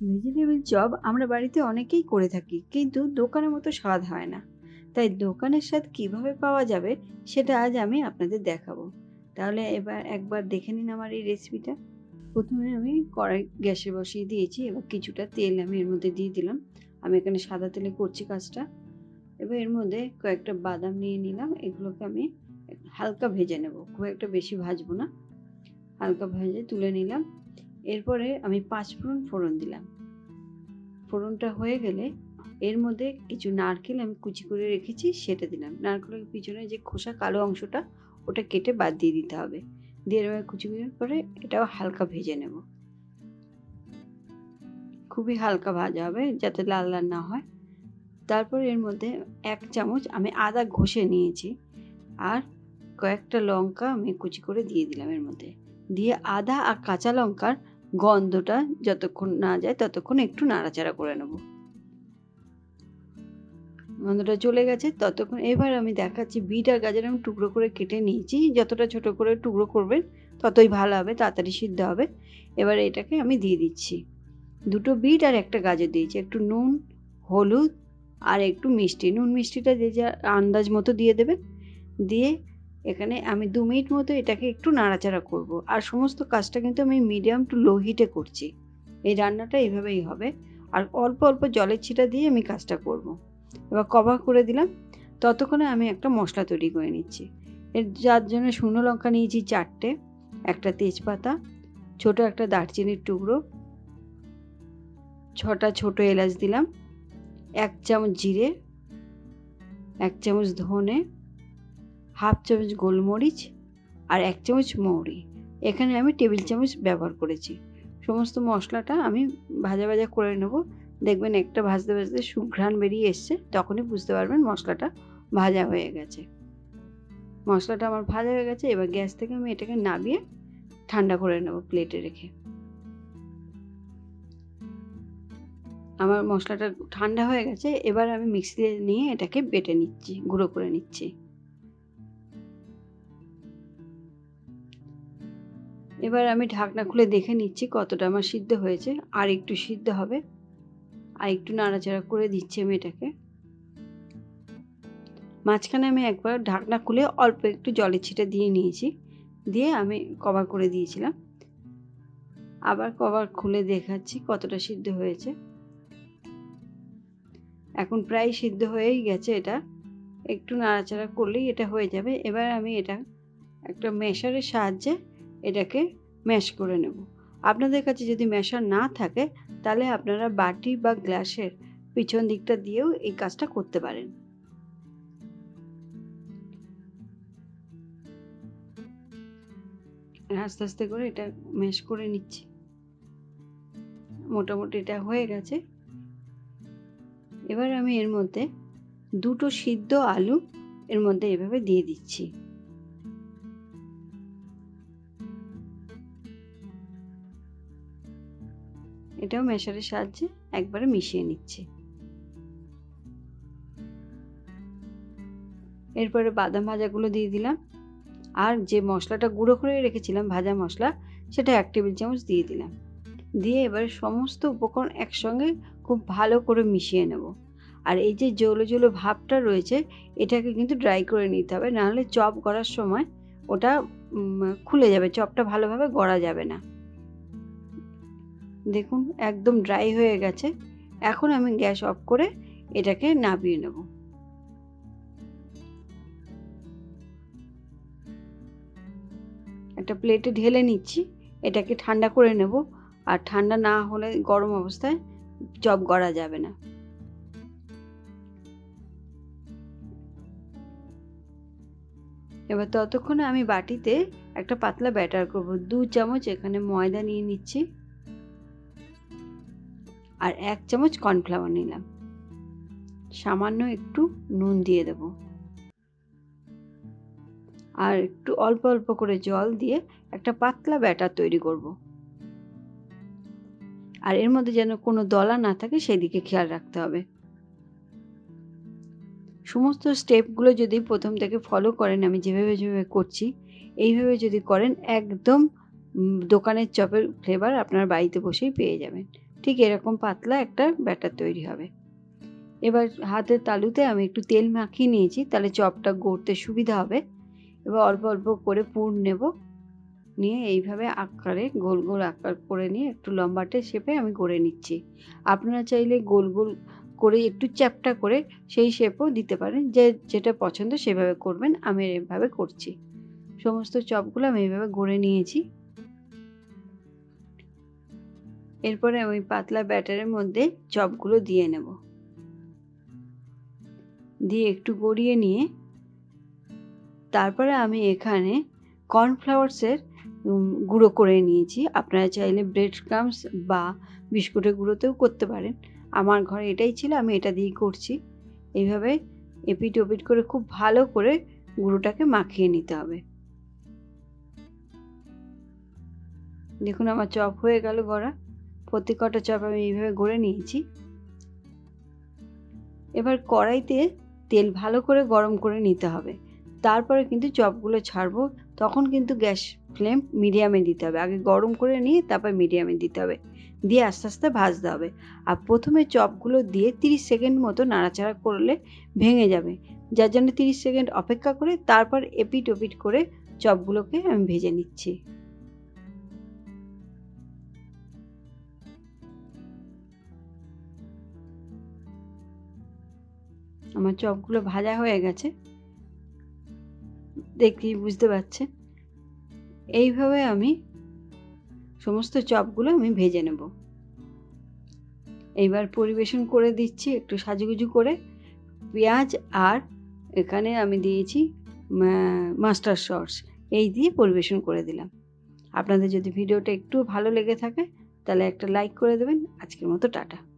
Vegetable chop আমরা বাড়িতে অনেকেই করে থাকি, কিন্তু দোকানের মতো স্বাদ হয় না। তাই দোকানের স্বাদ কীভাবে পাওয়া যাবে, সেটা আজ আমি আপনাদের দেখাবো। তাহলে এবার একবার দেখে নিন আমার এই রেসিপিটা প্রথমে আমি কড়াই গ্যাসে বসিয়ে দিয়েছি, এবার কিছুটা তেল আমি এর মধ্যে দিয়ে দিলাম। আমি এখানে সাদা তেলে করছি কাজটা। এবার এর মধ্যে কয়েকটা বাদাম নিয়ে নিলাম। এগুলোকে আমি হালকা ভেজে নেব। খুব একটা বেশি ভাজবো না। হালকা ভেজে তুলে নিলাম। এরপরে আমি পাঁচ ফোড়ন ফোড়ন দিলাম। ফোড়নটা হয়ে গেলে এর মধ্যে কিছু নারকেল আমি কুচি করে রেখেছি, সেটা দিলাম। নারকেলের পিছনে যে খোসা কালো অংশটা, ওটা কেটে বাদ দিয়ে দিতে হবে। দিয়ে এবার কুচি পরে এটাও হালকা ভেজে নেব। খুবই হালকা ভাজা হবে, যাতে লাল লাল না হয়। তারপর এর মধ্যে এক চামচ আমি আদা ঘষে নিয়েছি। আর কয়েকটা লঙ্কা আমি কুচি করে দিয়ে দিলাম এর মধ্যে। দিয়ে আদা আর কাঁচা লঙ্কার গন্ধটা যতক্ষণ না যায় ততক্ষণ একটু নাড়াচাড়া করে নেব। গন্ধটা চলে গেছে, ততক্ষণ এবার আমি দেখাচ্ছি বিট আর গাজর আমি টুকরো করে কেটে নিয়েছি। যতটা ছোট করে টুকরো করবেন, ততই ভালো হবে, তাড়াতাড়ি সিদ্ধ হবে। এবার এটাকে আমি দিয়ে দিচ্ছি। দুটো বিট আর একটা গাজর দিয়েছি, একটু নুন, হলুদ আর একটু মিষ্টি। নুন মিষ্টিটা যে যা আন্দাজ মতো দিয়ে দেবেন। দিয়ে এখানে আমি দু মিনিট মতো এটাকে একটু নাড়াচাড়া করব। আর সমস্ত কাজটা কিন্তু আমি মিডিয়াম টু লো হিটে করছি। এই রান্নাটা এইভাবেই হবে। আর অল্প অল্প জলের ছিটা দিয়ে আমি কাজটা করব। এবার কভার করে দিলাম। ততক্ষণে আমি একটা মশলা তৈরি করে নিচ্ছি। এর যার জন্য শুকনো লঙ্কা নিয়েছি চারটে, একটা তেজপাতা, ছোট একটা দারচিনির টুকরো, ছটা ছোট এলাচ দিলাম, এক চামচ জিরে, এক চামচ ধনে হাফ চামচ গোলমরিচ আর এক চামচ মৌরি। এখানে আমি টেবিল চামচ ব্যবহার করেছি। সমস্ত মশলাটা আমি ভাজা ভাজা করে নেব। দেখবেন একটা ভাজতে ভাজতে সুঘ্রাণ বেরিয়ে এসছে, তখনই বুঝতে পারবেন মশলাটা ভাজা হয়ে গেছে। মশলাটা আমার ভাজা হয়ে গেছে, এবার গ্যাস থেকে আমি এটাকে নামিয়ে ঠান্ডা করে নেব প্লেটে রেখে। আমার মশলাটা ঠান্ডা হয়ে গেছে, এবার আমি মিক্সিতে নিয়ে এটাকে বেটে নিচ্ছি, গুঁড়ো করে নিচ্ছি। এবার আমি ঢাকনা খুলে দেখে নিচ্ছি কতটা আমার সিদ্ধ হয়েছে। আর একটু সিদ্ধ হবে। আর একটু নাড়াচাড়া করে দিচ্ছি আমি এটাকে। মাঝখানে আমি একবার ঢাকনা খুলে অল্প একটু জলের ছিটা দিয়ে নিয়েছি। দিয়ে আমি কভার করে দিয়েছিলাম। আবার কভার খুলে দেখাচ্ছি কতটা সিদ্ধ হয়েছে। এখন প্রায় সিদ্ধ হয়েই গেছে এটা। একটু নাড়াচাড়া করলেই এটা হয়ে যাবে। এবার আমি এটা একটা মেশারের সাহায্যে এটাকে ম্যাশ করে নেব। আপনাদের কাছে যদি ম্যাশার না থাকে, তাহলে আপনারা বাটি বা গ্লাসের পিছন দিকটা দিয়েও এই কাজটা করতে পারেন। আস্তে আস্তে করে এটা ম্যাশ করে নিচ্ছি। মোটামুটি এটা হয়ে গেছে। এবার আমি এর মধ্যে দুটো সিদ্ধ আলু এর মধ্যে এভাবে দিয়ে দিচ্ছি। এটাও মেশারের সাহায্যে একবারে মিশিয়ে নিচ্ছি। এরপরে বাদাম ভাজাগুলো দিয়ে দিলাম। আর যে মশলাটা গুঁড়ো করে রেখেছিলাম, ভাজা মশলা, সেটা এক টেবিল চামচ দিয়ে দিলাম। দিয়ে এবার সমস্ত উপকরণ একসঙ্গে খুব ভালো করে মিশিয়ে নেব। আর এই যে জলো জলো ভাবটা রয়েছে, এটাকে কিন্তু ড্রাই করে নিতে হবে। নাহলে চপ করার সময় ওটা খুলে যাবে, চপটা ভালোভাবে গড়া যাবে না। দেখুন, একদম ড্রাই হয়ে গেছে। এখন আমি গ্যাস অফ করে এটাকে নাবিয়ে নেব। একটা প্লেটে ঢেলে নিচ্ছি, এটাকে ঠান্ডা করে নেব। আর ঠান্ডা না হলে গরম অবস্থায় চপ গড়া যাবে না। এবার ততক্ষণে আমি বাটিতে একটা পাতলা ব্যাটার করব। দু চামচ এখানে ময়দা নিয়ে নিচ্ছি। আর এক চামচ কর্নফ্লাওয়ার নিলাম। সামান্য একটু নুন দিয়ে দেব। আর একটু অল্প অল্প করে জল দিয়ে একটা পাতলা ব্যাটার তৈরি করব। আর এর মধ্যে যেন কোনো দলা না থাকে, সেদিকে খেয়াল রাখতে হবে। সমস্ত স্টেপগুলো যদি প্রথম থেকে ফলো করেন, আমি যেভাবে যেভাবে করছি, এইভাবে যদি করেন, একদম দোকানের চপের ফ্লেভার আপনার বাড়িতে বসেই পেয়ে যাবেন। ঠিক এরকম পাতলা একটা ব্যাটার তৈরি হবে। এবার হাতের তালুতে আমি একটু তেল মাখিয়ে নিয়েছি, তাহলে চপটা গড়তে সুবিধা হবে। এবার অল্প অল্প করে পুর নেব, নিয়ে এইভাবে আকারে গোল গোল আকার করে নিয়ে একটু লম্বাটে শেপে আমি করে নিচ্ছি। আপনারা চাইলে গোল গোল করে একটু চ্যাপটা করে সেই শেপও দিতে পারেন, যে যেটা পছন্দ সেভাবে করবেন, আমি এভাবে করছি। সমস্ত চপগুলো আমি এইভাবে গড়ে নিয়েছি। এরপরে ওই পাতলা ব্যাটারের মধ্যে চপগুলো দিয়ে নেব। দিয়ে একটু গড়িয়ে নিয়ে তারপরে আমি এখানে কর্নফ্লাওয়ার্সের গুঁড়ো করে নিয়েছি। আপনারা চাইলে ব্রেড ক্রামস বা বিস্কুটের গুঁড়োতেও করতে পারেন। আমার ঘরে এটাই ছিল, আমি এটা দিয়েই করছি। এইভাবে এপিট ওপিট করে খুব ভালো করে গুঁড়োটাকে মাখিয়ে নিতে হবে। দেখুন আমার চপ হয়ে গেল গড়া। প্রতি কটা চপ আমি এইভাবে গড়ে নিয়েছি। এবার কড়াইতে তেল ভালো করে গরম করে নিতে হবে। তারপরে কিন্তু চপগুলো ছাড়বো। তখন কিন্তু গ্যাস ফ্লেম মিডিয়ামে দিতে হবে। আগে গরম করে নিয়ে তারপর মিডিয়ামে দিতে হবে। দিয়ে আস্তে আস্তে ভাজতে হবে। আর প্রথমে চপগুলো দিয়ে তিরিশ সেকেন্ড মতো নাড়াচাড়া করলে ভেঙে যাবে। যার জন্য তিরিশ সেকেন্ড অপেক্ষা করে তারপর এপিট ওপিট করে চপগুলোকে আমি ভেজে নিচ্ছি। আমার চপগুলো ভাজা হয়ে গেছে। দেখি বুঝতে পারছেন। এইভাবে আমি সমস্ত চপগুলো আমি ভেজে নেব। এইবার পরিবেশন করে দিচ্ছি একটু সাজুগুজু করে। পেঁয়াজ আর এখানে আমি দিয়েছি মাস্টার সস। এই দিয়ে পরিবেশন করে দিলাম। আপনাদের যদি ভিডিওটা একটু ভালো লেগে থাকে, তাহলে একটা লাইক করে দেবেন। আজকের মতো টাটা।